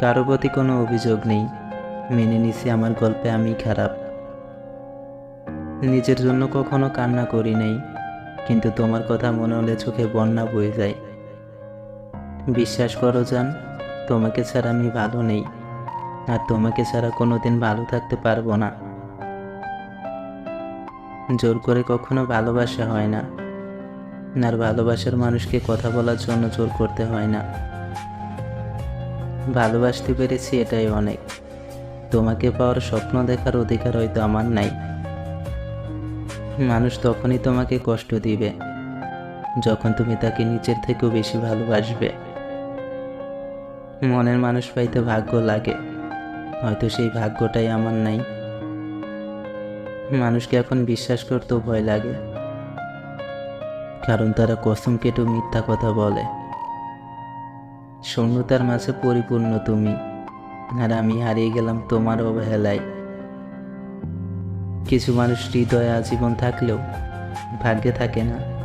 কারও প্রতি কোনো অভিযোগ নেই। মেনে নিছি আমার গল্পে আমি খারাপ। নিজের জন্য কখনো কান্না করি নাই, কিন্তু তোমার কথা মনে হলে চোখে বন্যা বয়ে যায়। বিশ্বাস করো জান, তোমাকে ছাড়া আমি ভালো নেই, আর তোমাকে ছাড়া কোনো দিন ভালো থাকতে পারব না। জোর করে কখনো ভালোবাসা হয় না, আর ভালোবাসার মানুষকে কথা বলার জন্য জোর করতে হয় না। ভালোবাসতে পেরেছি এটাই অনেক। তোমাকে পাওয়ার স্বপ্ন দেখার অধিকার হয়তো আমার নাই। মানুষ তখনই তোমাকে কষ্ট দিবে, যখন তুমি তাকে নিচের থেকেও বেশি ভালোবাসবে। মনের মানুষ পাইতে ভাগ্য লাগে, হয়তো সেই ভাগ্যটাই আমার নাই। মানুষকে এখন বিশ্বাস করতেও ভয় লাগে, কারণ তারা কসম কেটেও মিথ্যা কথা বলে। শূন্যতার মাঝে পরিপূর্ণ তুমি, আর আমি হারিয়ে গেলাম তোমার অবহেলায়। কিছু মানুষ হৃদয়ে আজীবন থাকলেও ভাগ্যে থাকে না।